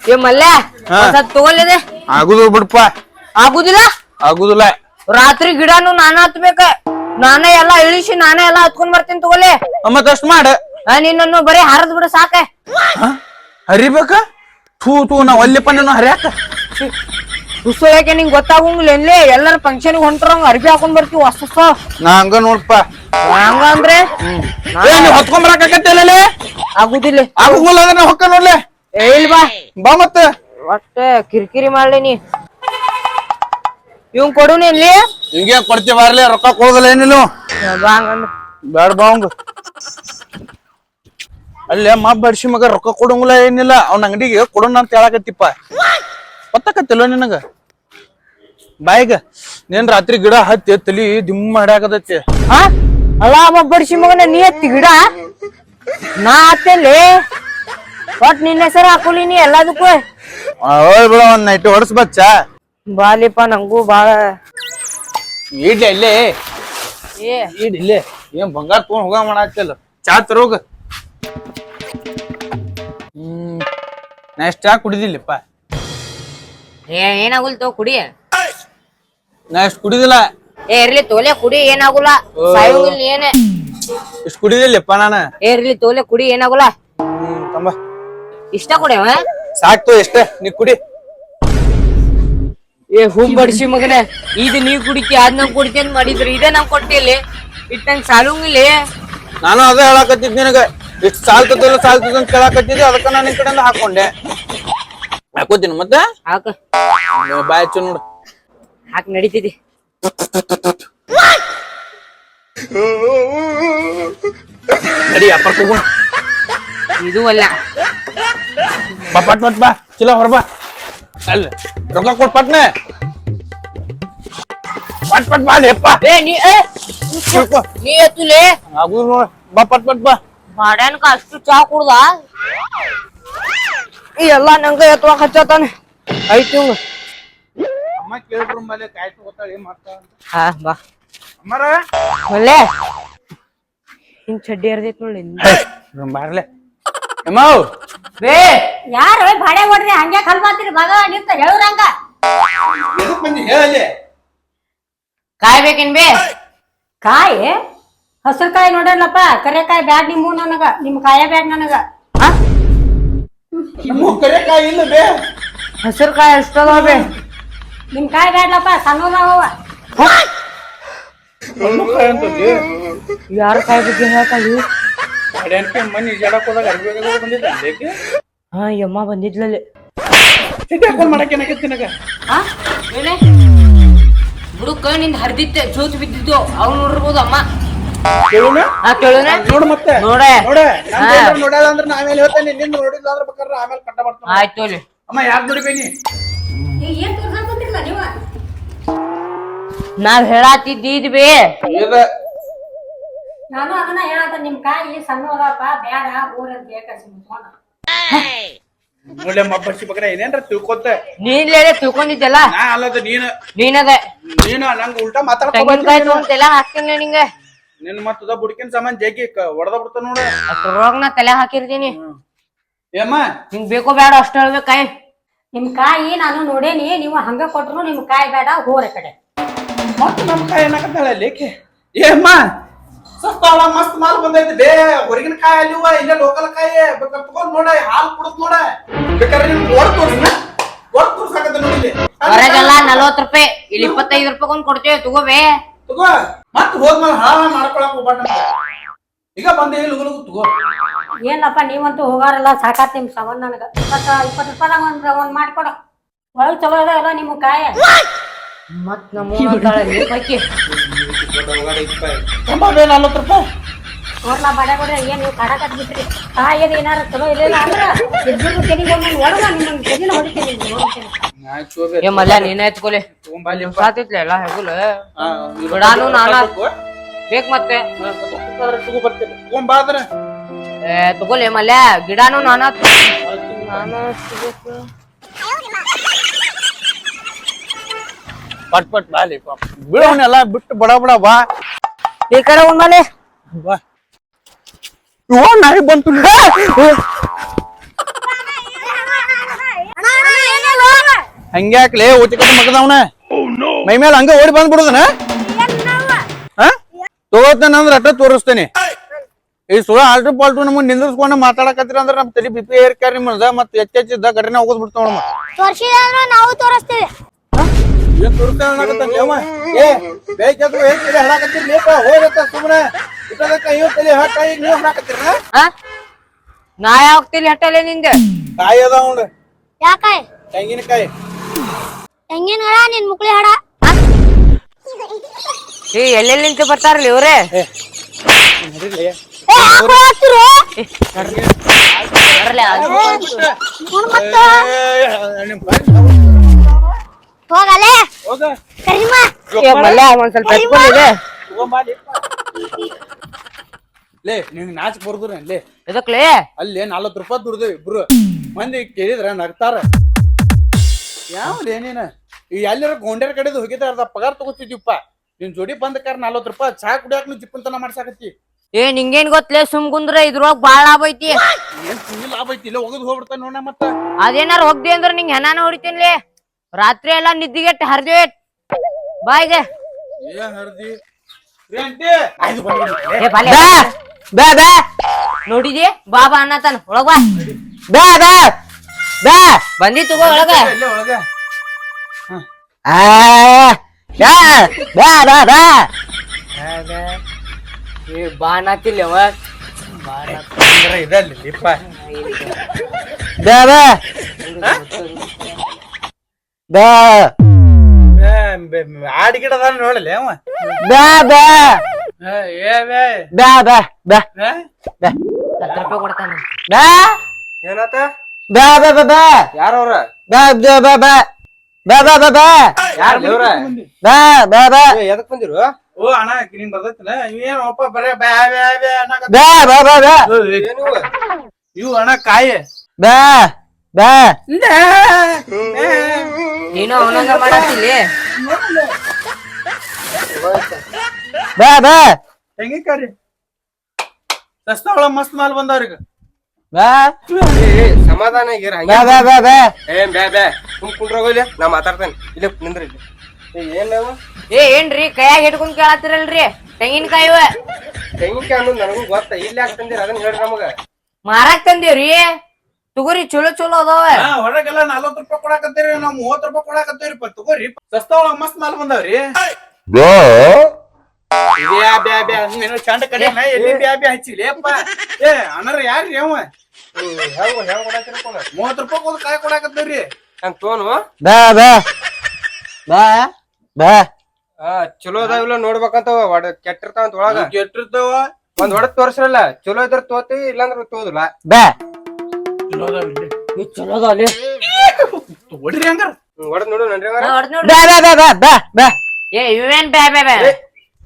ಏ ಹಾ. ಆಗುದು ಬಿಡ್ಪ. ಆಗುದಿಲ್ಲ? ಆಗುದಿಲ್ಲ. ರಾತ್ರಿ ಗಿಡನು ನಾನ ಹತ್ಬೇಕ. ನಾನೇ ಎಲ್ಲಾ ಇಳಿಸಿ ನಾನೇ ಎಲ್ಲಾ ಹತ್ಕೊಂಡ್ ಬರ್ತೀನಿ ತಗೊಲೆ ಅಮ್ಮ ಅಷ್ಟ್ ಮಾಡ. ನಿನ್ನನ್ನು ಬರೀ ಹರದ್ ಬಿಡ ಸಾಕ. ಹರಿಬೇಕ? ಥೂ ತೂ ನಾ ಒಲ್ಲಿಪ್ಪ ನೀನು ಹರಿಯಾಕ. ಹುಸುಳಕ್ಕೆ ನಿಂಗ್ ಗೊತ್ತಾಗಂಗಿಲ್ಲ ಎಲ್ಲಿ? ಎಲ್ಲರ ಫಂಕ್ಷನ್ ಹೊಂಟ್ರ ಅರ್ಬಿ ಹಾಕೊಂಡ್ ಬರ್ತೀವಿ ಹೊಸ ಹೊಸ ನಾ ಹಂಗ ನೋಡ್ಪ. ಹಂಗ ಅಂದ್ರೆ ಏ ಬರಾಕತ್ತಲ್ಲ ಆಗುದಿಲ್ಲ. ಆಗುದಿಲ್ಲ ಅಂದ್ರೆ ನಾ ಹೊಕ್ಕ ನೋಡ್ಲೆ ಏ, ಇಲ್ ಬಾ. ಬಾ ಮತ್ತ. ಒಟ್ಟ ಕಿರಿಕಿರಿ ಮಾಡ್ಲೇನಿ ಇವ್ ಕೊಡುನಿ ಇಲ್ಲಿ ಹಿಂಗೆ ಕೊಡ್ತಿ ಬರ್ಲಿ? ರೊಕ್ಕ ಕೊಡೋದಿಲ್ಲ ಏನಿಲ್ಲ ಬೇಡ ಹಂಗಂದ್ರ. ಬಾ ಅವಂಗ ಅಲ್ಲೇ ಮಾ ಬಡ್ಸಿ ಮಗ ರೊಕ್ಕ ಕೊಡಂಗಿಲ್ಲ ಏನಿಲ್ಲ. ಅವ್ನ ಅಂಗಡಿಗೆ ಕೊಡೋಣ ಅಂತ ಹೇಳಕತ್ತಿಪ್ಪ. ಗೊತ್ತಾಕತ್ತಿಲ್ಲ ನಿನಗ? ಬಾಯಿಗ ನೀನ್ ರಾತ್ರಿ ಗಿಡ ಹತ್ತಿ ತಲಿ ದಿಮ್ಮ ಹಡಾಕತ್ತೆ ಹಾ ಅಲ್ಲ ಮಾ ಬಡ್ಸಿ ಮಗನ ನೀ ಹತ್ತಿ ಗಿಡ? ನಾ ಹತ್ತೇಲಿ ಒಟ್ ನಿನ್ನ ಹೆಸರು ಹಾಕೊಲಿನಿ ಎಲ್ಲದಕ್ಕೂ. ಹೋಯ್ ಬಿಡ ಒಂದ್ ನೈಟ್ ಹೊಡ್ಸ್ ಬಚ್ಚ. ಬಾಲಿಪ್ಪ ನಂಗೂ ಬಾಳ. ಇಡ್ಲಿ ಇಲ್ಲೇ ಏ. ಇಡ್ ಇಲ್ಲೇ ಏನ್ ಬಂಗಾರ ತಗೊಂಡ್ ಹೋಗ ಮಾಡತ್ತಿಲ್ಲ ಚಾ ತರೋಗ ಹ್ಮ್. ನಾ ಎಷ್ಟ್ ಚಾ ಕುಡಿದಿಲ್ಲಪ್ಪ? ಏ ಏನಾಗುಲ್ ತೋ ಕುಡಿ. ನಾ ಎಷ್ಟ್ ಕುಡಿದಿಲ್ಲ. ಏ ಇರ್ಲಿ ತೋಲೆ ಕುಡಿ ಏನಾಗುಲ್ಲ. ಏನೇ. ಇಷ್ಟ್ ಕುಡಿದಿಲ್ಲಪ್ಪ ನಾನು? ಏ ಇರ್ಲಿ ತೋಲೆ ಕುಡಿ ಏನಾಗುಲ್ಲ. ಹ್ಮ್ ತಂಬ. ಇಷ್ಟ ಕುಡಿಯವ? ಸಾಕ್ತು ಎಷ್ಟೇ ನೀ ಕುಡಿ. ಏ ಹೂ ಬಡಿಸಿ ಮಗನೇ ಇದು ನೀವ್ ಕುಡಿಕಿ ಅದ್ ನಾವ್ ಕುಡಿತಿ ಅಂತ ಮಾಡಿದ್ರಿ ಇದೇ ನಾವ್ ಕೊಟ್ಟಿಲ್ಲಿ ಇಟ್ ನಂಗೆ ಸಾಲುಂಗಿಲ್ಲ ನಾನು ಅದೇ ಹೇಳಕತ್ತಿದ್ ನಿನಗೆ. ಇಷ್ಟು ಸಾಲ್ತದಿಲ್ಲ ಸಾಲ್ತದ ಅಂತ ಕೇಳಕತ್ತಿದ್ದೆ ಅದಕ್ಕ ನಾನು ನಿನ್ ಕಡೆ ಹಾಕೊಂಡೆ. ಹಾಕೋತೀನಿ ಮತ್ತೆ? ಹಾಕ. ಬಾಯ್ ಹಚ್ಚು ನೋಡು. ಹಾಕ್ ನಡೀತಿದಿ ನಡಿ ಅಪ್ಪ ಇದು ಅಲ್ಲ. ಬಾ ಪಟ್ ಪಟ್ ಬಾ. ಚಲೋ ಹೊರ ಬಾ. ಅಲ್ಲ ರೊಕ್ಕ ಕೊಟ್ ಪಟ್ನೆ. ಪಟ್ ಪಟ್ ಬಾ ಲೇಪ್ಪ. ಏ ನೀ ಏ ನೀ ಎತ್ತುಲೆ ಆಗುದು ನೋಡ. ಬಾ ಪಟ್ ಪಟ್ ಬಾ. ಮಾಡ್ಯಾನಕ ಅಷ್ಟು ಚಾ ಕುಡ್ದ? ಈ ಎಲ್ಲ ನಂಗ ಎತ್ತುವಾಗ ಹಚ್ಚತಾನೆ ಐತಿ ಇವ್ನು. ಅಮ್ಮ ಮೇಲೆ ಕಾಯ್ತು ಗೊತ್ತಾಳ ಏನ್ ಮಾಡ್ತಾ ಹಾ ಬಾ. ಅಮ್ಮರ? ಒಳ್ಳೆ ಹಿಂಗ್ ಚಡ್ಡಿ ಇರ್ತೈತಿ ನೋಡಿ ಬಾರ್ಲೆ ಅಮ್ಮವ್ ಬೇ! ಯಾರು ಭಾಡೆ ಹೊಡ್ರಿ? ಹಂಗೆ ಕಲ್ಮಾತಿರಿ ಮಗ ನಿಂತ ಹೇಳುರಂಗ ಎದಕ್ ಬಂದಿ? ಕಾಯ್ಬೇಕೇನ್ ಬೇ! ಕಾಯಿ? ಹಸಿರು ಕಾಯಿ ನೋಡಲ್ಲಪ್ಪ. ಕರೆಕಾಯಿ ಬ್ಯಾಡ್ ನಿಮ್ಮ ನನಗ. ನಿಮ್ ಕಾಯ ಬ್ಯಾಡ್ ನನಗ. ಕರೆ ಕರೆಕಾಯಿ ಇಲ್ಲ ಬೇ. ಹಸಿರು ಕಾಯಿ ಅಷ್ಟದ ಬೇ? ನಿಮ್ ಕಾಯಿ ಬ್ಯಾಡ್ಲಪ್ಪ ಸಣ್ಣದಾವ ಯಾರು ಕಾಯಿ ಕಾಯಿ ಬಗ್ಗೆ ಮನಿ ಹೋದಾಗ ಬಂದಿದ್ದ ಹಾ ಯಮ್ಮ ಬಂದಿದ್ಲಲ್ಲಿ. ಸಿಟಿ ಹಾಕೊಂಡ್ ಮಾಡಕ್ಕೆ ಏನಾಗೈತಿ ನಿನಗ? ಏನೇ? ಬುಡುಕ ನಿಂದ ಹರಿದಿತ್ತೆ ಜೋತ್ ಬಿದ್ದಿದ್ದು ಅವ್ನು ನೋಡಿರ್ಬೋದು ಅಮ್ಮ. ಕೇಳೋಣ ಆ ಕೇಳುನೆ? ನೋಡು ಮತ್ತೆ. ನೋಡೆ. ನೋಡೆ. ಹಾ. ನೋಡ್ಯಾಳ ಅಂದ್ರೆ ನಾ ಆಮೇಲೆ ಹೇಳ್ತೇನೆ ನಿನ್ನ ನೋಡಿಲ್ಲ ಅಂದ್ರೆ ಬೇಕಾದ್ರೆ ಆಮೇಲೆ ಕಟ್ಟ ಬರ್ತಾನೆ ಆಯ್ತು ಅಲ್ಲಿ ಅಮ್ಮ ಯಾರ್ ನೋಡಿಬೇನಿ ಏನ್ ತೋರ್ಸಕ್ ಕುಂತಿರ್ಲ ನೀವ? ಹೇಳಾತಿದ್ದೀದ್ವಿ. ನಾನು ಅದನ್ನ ಹೇಳತ್ತ ನಿಮ್ ಕಾಯಿ ಸಣ್ಣದಪ್ಪ ಬೇಡ ಊರಂತ ಬೇಕಸಿ ಮುಚ್ಕೊಂಡ. ನೋಡ್ಲೆ ಮಬ್ಬರ್ಸಿ ಬಗ್ಗೆ ಏನೇನ್ರ ತಿಳ್ಕೊತ? ನೀನ್ಲೇ ತಿಳ್ಕೊಂಡಿದ್ದಲ್ಲ? ನಾ ಅಲ್ಲದ ನೀನು. ನೀನದ. ನೀನು ನಂಗ ಉಲ್ಟಾ ಮಾತಾಡ್ಕೊ ತೆಂಗಿನಕಾಯಿ ತಗೊಂತೆಲ್ಲ ಹಾಕ್ತೀನಿ ನಿಂಗೆ. ನಿನ್ ಮತ್ತದ ಬುಡ್ಕಿನ ಸಾಮಾನ್ ಜಗ್ಗಿ ಹೊಡೆದ ಬಿಡ್ತ ನೋಡ. ಅದ್ರೊಳಗ ನಾ ತಲೆ ಹಾಕಿರ್ತೀನಿ ಏಮ್ಮ? ನಿಂಗ್ ಬೇಕೋ ಬೇಡ ಅಷ್ಟ ಹೇಳ್ಬೇಕಾಯ್ ನಿಮ್ ಕಾಯಿ ನಾನು ನೋಡೇನಿ ನೀವು ಹಂಗ ಕೊಟ್ರು ನಿಮ್ ಕಾಯಿ ಬೇಡ ಹೋರ ಕಡೆ. ಮತ್ತ ನಮ್ ಕಾಯಿ ಏನಾಕತ್ತಾಳ ಲೇಖೆ? ಏಮ್ಮ? ಸಸ್ತಾಳ ಮಸ್ತ್ ಮಾಲ್ ಬಂದೈತಿ. ಬೇ ಹೊರಗಿನ ಕಾಯಿ ಅಲ್ಲಿವ ಇಲ್ಲೇ ಲೋಕಲ್ ಕಾಯಿ. ಬೇಕಾದ್ರೆ ತಗೊಂಡ್ ನೋಡ ಹಾಲ್ ಕುಡತ್ ನೋಡ. ಬೇಕಾದ್ರೆ ನಿಮ್ ಹೊಡ್ ತೋರ್ಸಿನ ಹೊಡ್ ತೋರ್ಸಾಕತ್ತ ನೋಡಿ ಇಲ್ಲಿ. ಹೊರಗೆಲ್ಲ ನಲ್ವತ್ ರೂಪಾಯಿ ಇಲ್ಲಿ ಇಪ್ಪತ್ತೈದು ರೂಪಾಯಿ ಒಂದ್ ಕೊಡ್ತೇವೆ ತಗೋಬೇ ತಗೋ. ಮತ್ ಹೋದ್ಮೇಲೆ ಹಾಳ ಮಾಡ್ಕೊಳಕ್ ಹೋಗ್ಬಾರ್ದ. ಈಗ ಬಂದೆ ಇಲ್ಲಿ ಲಗು ತಗೋ. ಏನಪ್ಪ ನೀವಂತೂ ಹೋಗಾರಲ್ಲ ಸಾಕಾತ್ ನಿಮ್ ಸವನ್ ನನಗ. ಇಪ್ಪತ್ತ ಇಪ್ಪತ್ತು ರೂಪಾಯಿ ಒಂದ್ ಒಂದ್ ಮಾಡ್ಕೊಡ. ಒಳಗ್ ಚಲೋ ಅದಾವಲ್ಲ ನಿಮ್ ಕಾಯ. ಮತ್ ನಮ್ಮ ಪೈಕಿ ತಂಬಾಬೇ ನಲ್ವತ್ತು ರೂಪಾಯಿ ನೋಡ್ಲ ಬಡ ಬಡ ಏನ್ ನೀವು ಕಾಡಕತ್ ಬಿಟ್ರಿ ಕಾಯಿ ಏನ್ ಏನಾರ ಚಲೋ ಇರ್ಲಿಲ್ಲ ಅಂದ್ರ ಇಬ್ಬರು ತೆಗಿಗೆ ಒಂದೊಂದು ಒಳಗ ನಿಮ್ಮನ್ನ ತೆಗಿನ ಹೊಡಿತೀನಿ ನೋಡ್ತೀನಿ ಆಯ್ತು ಏ ಮಲ್ಲ ನೀನ ಎತ್ಕೊಲೆ ತಗೊಂಬಾಲಿಯಪ್ಪ. ಸಾತಿತ್ಲೆ ಎಲ್ಲ ಹೆಗುಲ? ಹಾ, ಇವ್ರು ಬಿಡಾನು ನಾನ ಬೇಕ್ ಮತ್ತೆ. ಏ ತಗೋಲೆ ಮಲ್ಯ ಗಿಡಾನು ನಾನಾ ನಾನಾ ಸಿಗ್ಬೇಕು. ಪಟ್ ಪಟ್ ಬಾಲಿ ಬಿಡೋನೆಲ್ಲ ಬಿಡವನ್ನೆಲ್ಲ ಬಿಟ್ಟು ಬಡ ಬಡ ಬಾ. ಈ ಕಡೆ ಒಂದ್ಮಲೆ ಬಾ. ಇವ ನಾಯಿ ಬಂತು. ಹಂಗ್ಯಾಕ್ಲೆ ಉಚಿಕಟ ಮಗದವನ. ಮೈ ಮೇಲೆ ಹಂಗ ಓಡಿ ಬಂದ್ಬಿಡುದನ ತಗೋತೇನೆ ಅಂದ್ರೆ ಅಟ್ಟ ತೋರಿಸ್ತೇನೆ. ಈ ಸುಳ ಆಲ್ಟ್ರ್ ಪಾಲ್ಟು ನಮಗ್ ನಿಂದಿರ್ಸ್ಕೊಂಡು ಮಾತಾಡಕತ್ತೀರ ಅಂದ್ರೆ ನಮ್ ತಲೆ ಬಿ ಪಿ ಏರ್ಕ್ಯಾರ ನಿಮ್ಮದ ಮತ್ತೆ ಹೆಚ್ಚೆಚ್ಚಿದ್ದ ಘಟನೆ ಹೋಗೋದ್ ಬಿಡ್ತಾವ ನಮ್ಮ ತೋರ್ಸಿದ್ರೆ ನಾವು ತೋರಿಸ್ತೀವಿ. ಏನ್ ಏ ಬೇಕಾದ್ರು ಏನ್ ತಲೆ ಹಾಡಕತ್ತೀರಿ ಲೇಪ ಹೋಗತ್ತ ಸುಮ್ಮನೆ ಇಟ್ಟದಕ್ಕ ಇವ್ ತಲೆ ಹಾಕ ಈಗ ನೀವು ಹಾಡಕತ್ತೀರ ಆ? ನಾ ಯಾವಾಗ ತಲಿ ಹಟ್ಟಲೆ ನಿಂದೆ? ಕಾಯಿ ಅದ ನೋಡ್ರಿ ಯಾಕಾಯ್? ತೆಂಗಿನಕಾಯಿ. ತೆಂಗಿನ ಹಡ ನಿನ್ ಮುಕ್ಳಿ ಹಡ ಏ ಎಲ್ಲೆಲ್ಲಿ ನಿಂತು ಬರ್ತಾರಲ್ಲ ಇವ್ರೆ? ಬರ್ಲೆ ನಿಮ್ ಬಾಯಿ ಹೋಗಲೇ? ಹೋಗ. ಕರಿಮ ಏ, ಮಲ್ಯ ಒಂದ್ ಸ್ವಲ್ಪ ಎತ್ಕೊಂಡಿದೆ. ಲೇ ನಿನ್ ನಾಚ್ ಬರ್ದ್ರ ಲೇ. ಇದಕ್ಲೆ ಅಲ್ಲಿ ನಲ್ವತ್ ರೂಪಾಯಿ ದುಡ್ದು ಇಬ್ರು ಮಂದಿ ಕೇಳಿದ್ರ ನಗ್ತಾರ. ಏನೇನ ಈ ಎಲ್ಲರ ಗೊಂಡ್ಯಾರ ಕಡೆದು ಹೋಗಿದ್ರ ಅರ್ಧ ಪಗಾರ ತಗೋತಿದ್ವಿಪ್ಪ ನಿನ್ ಜೋಡಿ ಬಂದ ಕಾರ ನಲ್ವತ್ ರೂಪಾಯಿ ಚಾ ಕುಡಿಯಾಕ ನೀ ಜಿಪ್ಪಂತನ ಮಾಡ್ಸಾಕತ್ತಿ. ಏ ನಿಂಗೇನ್ ಗೊತ್ತಲೇ ಸುಮ್ ಕುಂದ್ರ ಇದ್ರೊಳಗ್ ಬಾಳ ಲಾಭ ಐತಿ. ಏನ್ ಲಾಭ ಐತಿ? ಇಲ್ಲ ಒಗದ್ ಹೋಗ್ಬಿಡ್ತಾನ ನೋಡ ಮತ್ತ. ಅದೇನಾರ ಹೋಗ್ದಿ ಅಂದ್ರ ನಿಂಗ್ ಹೆನಾನ ಹೊಡಿತೀನ್ಲಿ. ರಾತ್ರಿ ಎಲ್ಲ ನಿದ್ದಿಗೆಟ್ ಹರ್ದಿ ಬಾಯ್ಗೆ ಬಾ ಬಾ. ನೋಡಿದಿ? ಬಾಬಾ ಅನ್ನತಾನ ಒಳಗ ಬಾ. ಬಾ ಬಾ. ಬಾ. ಬಂದಿ ತಗೋ ಒಳಗ. ಆ ಬಾ ಬಾ ಬಾ ಬಾ. ಏ ಬಾ ಅನ್ನತಿಲ್ಲ ಅವ. ಅಂದ್ರ ಇದಲ್ಲಿ ಲಿಪ್ಪ ಬಾ ಬಾ. ಬಾ ಆಡ್ ಗಿಡ ಅದಾನ ನೋಡಲಿ ಅವ ಬಾ ಬಾ ಏ, ಏ ಬೇ ಬಾ ಬಾ ಬಾ? ಬಾ ಹತ್ತು ರೂಪಾಯಿ ಕೊಡ್ತಾನ ಬಾ ಏನಾತ ಬಾ ಬಾ ಬಾ ಬಾ ಯಾರವ್ರ ಬಾ ಬಾ ಬಾ ಬಾ ಬಾ ಬಾ ಬಾ ಬಾ ಯಾರ ದೇವ್ರ ಬಾ ಬಾ ಬಾ ಎದಕ್ ಬಂದಿರು ಓ ಅಣ್ಣ ನಿನ್ ಬರ್ತೈತಿನ ಏನ್ ಒಪ್ಪ ಬರೇ ಬ್ಯಾ ಬ್ಯಾ ಬೇ ಅನ್ನಕತ್ತ ಬಾ ಬಾ ಬಾ ಬಾ ಇವು ಅಣ್ಣ ಕಾಯಿ ಬಾ ಬಾ ನೀನು ಅವನಂಗ ಮಾಡತ್ತಿಲ್ಲಿ ಬಾ ಬಾ. ತೆಂಗಿನಕಾಯಿ ಸಸ್ತಾ ಒಳ ಮಸ್ತ್ ಮಾಲ್ ಬಂದವ್ರಿಗೆ ಬಾ. ಸಮಾಧಾನ ಆಗಿರ ಬಾ ಬಾ ಬಾ ಬಾ. ಏ ಬ್ಯಾ ಬ್ಯಾ ಸುಮ್ ಕುಂಡ್ರೋಗೋಲಿ ನಾ ಮಾತಾಡ್ತೇನೆ. ಇಲ್ಲ ನಿಂದ್ರಿ ಇಲ್ಲಿ. ಏ, ಏನ್ ಏ ಏನ್ರಿ? ಕೈಯಾಗ ಹಿಡ್ಕೊಂಡ್ ಕೇಳತ್ತಿರಲ್ರಿ ತೆಂಗಿನಕಾಯಿ. ತೆಂಗಿನಕಾಯಿ ಅನ್ನೋದು ನನಗೂ ಗೊತ್ತ. ಇಲ್ಲಿ ಯಾಕೆ ತಂದಿರ? ಅದನ್ನ ಹೇಳ್ರಿ ನಮಗ. ಮಾರಾಕ್ ತಂದೇವ್ರಿ? ತುಗುರಿ ಚಲೋ ಚಲೋ ಅದಾವ. ಹಾ ಹೊರಗೆಲ್ಲ ನಲ್ವತ್ ರೂಪಾಯಿ ಕೊಡಾಕತ್ತೀರಿ ನಾವ್ ಮೂವತ್ ರೂಪಾಯಿ ಕೊಡಾಕತ್ತೀವ್ರಿಪ್ಪ ತಗೋರಿ. ಸಸ್ತಾವ ಮಸ್ತ್ ಮಾಲ್ ಬಂದವ್ರಿ. ಬ್ಯಾ? ಬ್ಯಾ ಬ್ಯಾ ನೀವೇನೋ ಚಂಡ ಕಡೆ ಎಲ್ಲಿ ಬ್ಯಾ ಬ್ಯಾ ಹಚ್ಚಿಲಿ ಅಪ್ಪ ಏ ಅಣ್ಣರ ಯಾರ್ರಿ ಅವ? ಮೂವತ್ ರೂಪಾಯಿ ಕೊಡ್ ಕಾಯಿ ಕೊಡಾಕತ್ತೀವ್ರಿ. ಹಂಗ ತೋನು. ಬಾ ಬಾ ಬಾ ಬಾ ಆ ಚಲೋ ಅದಾವಿಲ್ಲ ನೋಡ್ಬೇಕಂತ ಒಡ ಕೆಟ್ಟಿರ್ತಾವ ಅಂತ ಒಳಗ. ಕೆಟ್ಟಿರ್ತಾವ. ಒಂದ್ ಹೊಡೆದ್ ತೋರ್ಸಿರಲ್ಲ ಚಲೋ ಇದ್ರ ತೋತಿ ಇಲ್ಲಾಂದ್ರ ತೋದಿಲ್ಲ. ಬಾ ಚಲೋ ಅದಾವ್ರಿ ಚಲೋ ಅದಾವಲ್ಲಿ ಹೊಡಿರಿ ಹಂಗಾರ ಹೊಡೆದ್ ನೋಡು ನನ್ರಿ ಹಂಗಾರ ಹೊಡ್ದ್ ನೋಡ್ರಿ ಬಾ ಬಾ ಬಾ ಬಾ ಬಾ ಬಾ ಏ ಇವೇನ್ ಬ್ಯಾ ಬ್ಯಾ ಬ್ಯಾ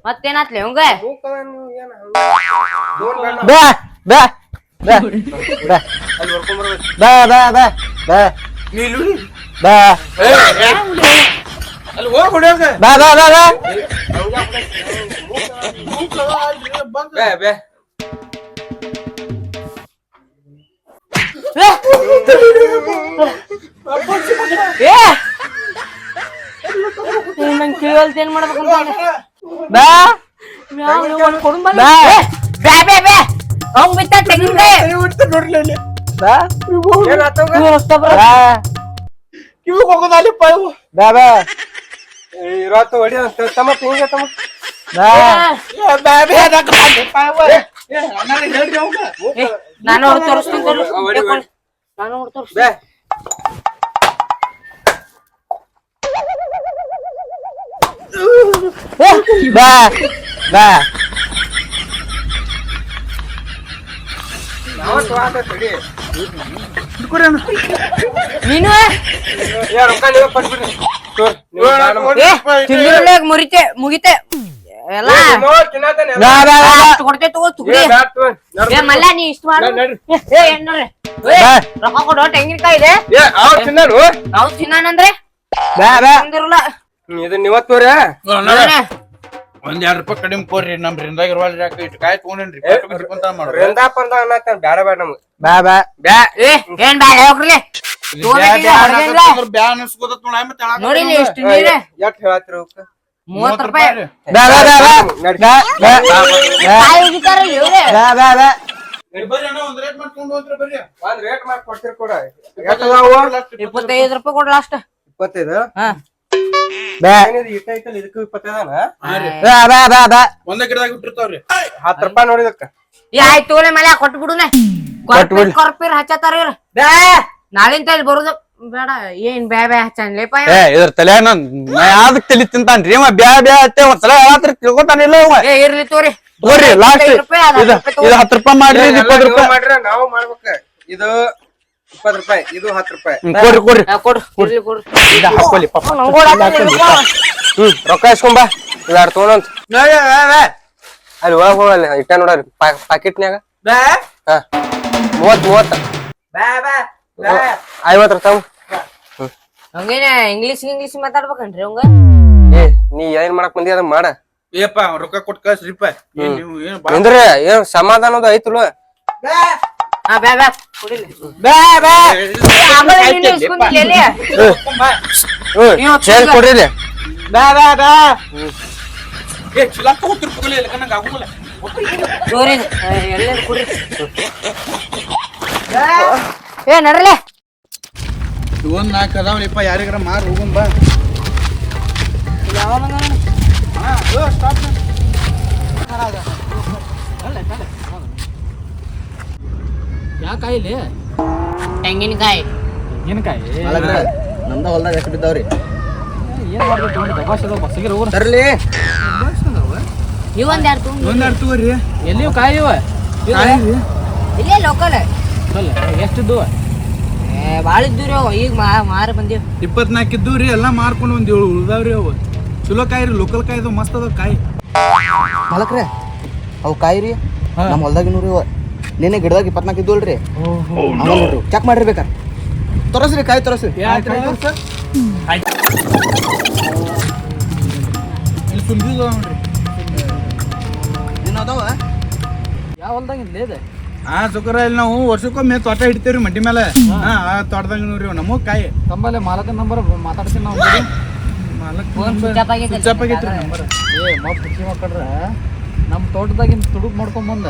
ಮತ್ತೇನಾತ್ಲಿ ಅವಂಗ ಮೂಕವನ್ನು ಏನ್ ಹಂಗ? ದೋನ್ ಬೇಡ ಬಾ ಬಾ ಬಾ ಬಾ ಅಲ್ಲಿ ಹೊಡ್ಕೊಂಬರ್ಬೇಕು ಬಾ ಬಾ ಬಾ ಬಾ ನೀಲು ಬಾ ಅಲ್ಲಿ ಹೋಗ್ ಹೊಡ್ಯಾಗ ಬಾ ಬಾ ಬಾ ಬಾ ಬ್ಯಾ ಬ್ಯಾ ಏ ಏ, ನಂಗ್ ತಿಳಿವಲ್ತ್ ಏನ್ ಮಾಡ್ಬೇಕಂತ ಬಾ. ಬಾ. ಬ್ಯಾ ಬ್ಯಾ ಬ್ಯಾ ಅವಂಗ್ ಬಿತ್ತ ತೆಂಗಿನಕಾಯಿ ಬಾ ಏನ್ ಆತಂಗ ಬಾ. ಇವಾಗ ಹೋಗೋದಲ್ಲಿಪ್ಪ ಇವು ಬಾ ಬಾ. ಇರೋತ್ತು ಹೊಡಿ ತಮ್ಮ ಹಿಂಗೆ ತಮ್ಮ ಬಾ. ಬ್ಯಾ ಬ್ಯಾ Nano terus terus. Nano terus. Beh. Wah, bah, bah. Nau tuh ada tadi. Dukuran. Minu eh. Ya, rokok dulu pas berhenti. Tur. Eh, cilik lek, murite, mugite. ಎಲ್ಲ. ನೋಡಿ ತಿನ್ನತಾನೆ ಬಾ ಬಾ ಬಾ ಅಷ್ಟ್ ಕೊಡ್ತೇ ತಗೋ ತುಗುಡಿ. ಏ ಬ್ಯಾಡ ತಗೋ. ನಡ್ರಿ. ಏ ಮಲ್ಲ ನೀ ಇಷ್ಟ ಮಾಡು. ನಡ್- ನಡ್ರಿ. ಏ ಎಣ್ಣೋರೆ ಏ ಬಾ. ರೊಕ್ಕ ಕೊಡು ತೆಂಗಿನಕಾಯಿ ಇದೆ. ಏ ಅವ್ರು ತಿನ್ನೋರು? ನಾವು ತಿನ್ನಾನಂದ್ರೆ? ಬಾ ಬಾ. ತಂದಿರಲ್ಲ. ಇದನ್ನ ನೀವತ್ ತೋರಿ ಒಂದ್ ಎರಡ್ ರೂಪಾಯಿ ಕಡಿಮೆ ಕೊಡ್ರಿ ನಮ್ ರಿಂದಾಗ ಇರುವಲ್ರಿ ಯಾಕೆ ಇಟ್ಟು ಕಾಯಿ ತಗೊಂಡೇನ್ರಿ? ಮಾಡ್ರಿ ರೆಂದಾ ಪಂದ ಅನ್ನತ್ತಾನ ಬ್ಯಾಡ ಬ್ಯಾಡ ನಮ್ಗೆ. ಬಾ ಬಾ. ಬ್ಯಾ. ಏ ಏನ್ ಬ್ಯಾಡ ಹೋಗ್ರಿ ನೋಡ ನೋಡಿ ಇಲ್ಲಿ ಬಂದ. ಎಷ್ಟು ನೀರೇ ಎಷ್ಟ್ ಹೇಳತ್ರಿ ಅವಕ್ಕ ಮೂವತ್ ರೂಪಾಯಿ. ಕಾಯಿ ಇವ್ರೆ ಒಂದ್ ರೇಟ್ ಮಾಡ್ಕೊಂಡು ಹೋಗ್ರಿ ಬರ್ರಿ. ಒಂದ್ ರೇಟ್ ಮಾಡಿ ಕೊಡ್ತೀರಿ ಕೊಡ. ಎಷ್ಟ್ ಅದಾವು ಇಪ್ಪತ್ತೈದು ರೂಪಾಯಿ. ಕೊಡ್ಲ ಅಷ್ಟ ಇಪ್ಪತ್ತೈದು? ಹಾ. ಏನಿದು ಐತಲ್ಲ ಇದಕ್ಕೂ ಇಪ್ಪತ್ತೈದನ ಒಂದ ಗಿಡದಾಗ ಇಟ್ಟಿರ್ತಾವ್ರಿ ಹತ್ತು ರೂಪಾಯಿ ನೋಡಿದಕ್ಕ ಏ ಆಯ್ತು ತೋಲೆ ಮೇಲೆ ಕೊಟ್ಟು ಬಿಡುನೆ ಕೊಟ್ಬಿಡು. ಕೊರ್ಪಿರ್ ಹಚ್ಚತಾರ ಇವ್ರ. ಬೇ. ನಾಳಿಂದ ಇಲ್ಲಿ ಬರುದು. ಬೇಡ ಏನ್ ಬ್ಯಾ ಬ್ಯಾ ಹಚ್ಚನ್ಲೇಪ ಏ ಇದ್ರ ತಲೆ ನಾ ಯಾವ್ದಕ್ ತಲಿ ತಿಂತಾನ್ರಿ? ಇವ ಬ್ಯಾ ಬ್ಯಾ ಅತ್ತೆ ಒಂದ್ಸಲ ಹೇಳತ್ರಿ ತಿಳ್ಕೊತಾನಿಲ್ಲ ಇವ. ಏ ಇರ್ಲಿ ತೋರಿ. ತೋರಿ ಲಾಸ್ಟ್ ರೂಪಾಯಿ ಇದು ಹತ್ತು ಮಾಡ್ರಿ ಇದು ಇಪ್ಪತ್ತು ರೂಪಾಯಿ ಮಾಡ್ರಿ ನಾವು ಮಾಡ್ಬೇಕ ಇದು ಇಪ್ಪತ್ತು ರೂಪಾಯಿ. ಇದು ಹತ್ತು ರೂಪಾಯಿ ಹ್ಮ್, ಕೊಡ್ರಿ ಕೊಡ್ರಿ ಆ, ಕೊಡು ಇರ್ಲಿ ಕೊಡು ಇದ ಹಾಕೊಳ್ಳಿ ಪಾಪ. ನಂಗೋಡ ಹ್ಮ್ ರೊಕ್ಕ ಇಸ್ಕೊಂಬ ಇದಾರ್ ತಗೊಂಡಂತ ಅಲ್ಲಿ ಒಳಗ್ ಹೋಗಲ್ಲ ಇಟ್ಟ ನೋಡ್ರಿ ಪಾಕೆಟ್ನ್ಯಾಗ. ಹಾ. ಮೂವತ್ ಮೂವತ್ತ. ಐವತ್ತು ತಾವು. ಹಂಗೇನ ಇಂಗ್ಲಿಷ್ ಇಂಗ್ಲಿಷ್ ಮಾತಾಡ್ಬೇಕನ್ರಿ ಅವಂಗ? ಏ ನೀ ಏನ್ ಮಾಡಕ್ ಬಂದಿ ಅದನ್ನ ಮಾಡ. ಏಪ್ಪ ರೊಕ್ಕ ಕೊಟ್ಟು ಕಳ್ಸ್ರಿಪ್ಪ. ಏನ್ ನೀವು ಏನು ನಿಂದ್ರೆ ಏನ್ ಸಮಾಧಾನದ ಐತಲ್ವ ಹಾ ಬ್ಯಾ ಬ್ಯಾ ಕುಡಿಲಿ. ಬಾ ಬಾ. ಆಮೇಲೆ ನೀನು ಇಸ್ಕೊಂಡಿಲ್ಲ ಎಲ್ಲಿ? ಹ್ಮ್. ಚೇರ್ ಕೊಡ್ರಿ ಇಲ್ಲಿ. ಬಾ ಬಾ ಬಾ. ಏ ಚೀಲ ತಗೋತಿರ್ಕೊಳ್ಳಿ ಇಲ್ಲ ನಂಗೆ ಆಗುಲ್ಲ ತೋರಿ ಎಲ್ಲರೂ ಕುಡ್ರಿ. ಏ ನಡ್ರಲೆ. ಒಂದ್ ನಾಲ್ಕು ಅದಾವಲಿಪ್ಪ ಯಾರಿಗಾರ ಮಾರು ಹೋಗುನ್ ಬಾ. ಹಾ, ಓ, stop ಮಾಡು. ತೆಂಗಿನಕಾಯಿ. ನಮ್ದ ಹೊಲ್ದಾಗ ಎಷ್ಟು ಬಿದ್ದಾವ್ರಿ. ಇವೊಂದ್ ಯಾರು ತುಂಬ ಒಂದ್ ಎರಡು ತಗೋರಿ. ಎಲ್ಲಿಯೂ ಕಾಯಿವ ಇಲ್ಲೇ ಲೋಕಲ್ ಎಷ್ಟಿದ್ದು ಏ ಭಾಳ ಇದ್ದು ರೀ ಅವು. ಈಗ ಮಾ ಮಾರಿ ಬಂದೀವಿ. ಇಪ್ಪತ್ನಾಲ್ಕು ಇದ್ದು ರೀ ಎಲ್ಲ ಮಾರ್ಕೊಂಡು ಒಂದು ಏಳು ಉಳ್ದಾವ್ರಿ ಅವು. ಚಲೋ ಕಾಯಿ ರೀ ಲೋಕಲ್ ಕಾಯಿ ಮಸ್ತ್ ಅದಾವ ಕಾಯಿ. ಮಲಕ್ರೆ ಅವು ಕಾಯಿ ರೀ ನಮ್ಮ ಹೊಲ್ದಾಗ ನೋಡ್ರಿ ಅವ ನಿನ್ನೆ ಗಿಡದಾಗ ಇಪ್ಪತ್ನಾಲ್ಕು ಇದ್ದು ಅಲ್ರಿ ಚೆಕ್ ಮಾಡಿರಿ ಬೇಕಾರೆ ತೋರಿಸ್ರಿ. ಕಾಯಿ ತೋರಿಸ್ರಿ ಇಲ್ಲಿ ಸುಲ್ಗಿ ನೋಡ್ರಿ ಇನ್ನು ಅದಾವ? ಯಾವ ಹೊಲ್ದಾಗ ಇದೆ? ಹಾ ಸುಕರ ಇಲ್ಲಿ ನಾವು ವರ್ಷಕ್ಕೊಮ್ಮೆ ತೋಟ ಹಿಡಿತೇವ್ರಿ ಮಂಡಿ ಮೇಲೆ ಹಾ ಆ ತೋಟದಾಗ ನೋಡ್ರಿ ನಮ್ಮ ನಮಗ್ ಕಾಯಿ. ತಮ್ಮಲ್ಲಿ ಮಾಲಕ ನಂಬರ್ ಮಾತಾಡ್ತೀನಿ ನಾವು ಮಾಲಕ್ ಫೋನ್ ಆಗೈತೆ ಆಗೈತ್ರಿ ಏ ಮಕ್ಕಳ್ರ ನಮ್ಮ ತೋಟದಾಗಿನ ತುಡುಕ್ ಮಾಡ್ಕೊಂಡ್ ಬಂದ.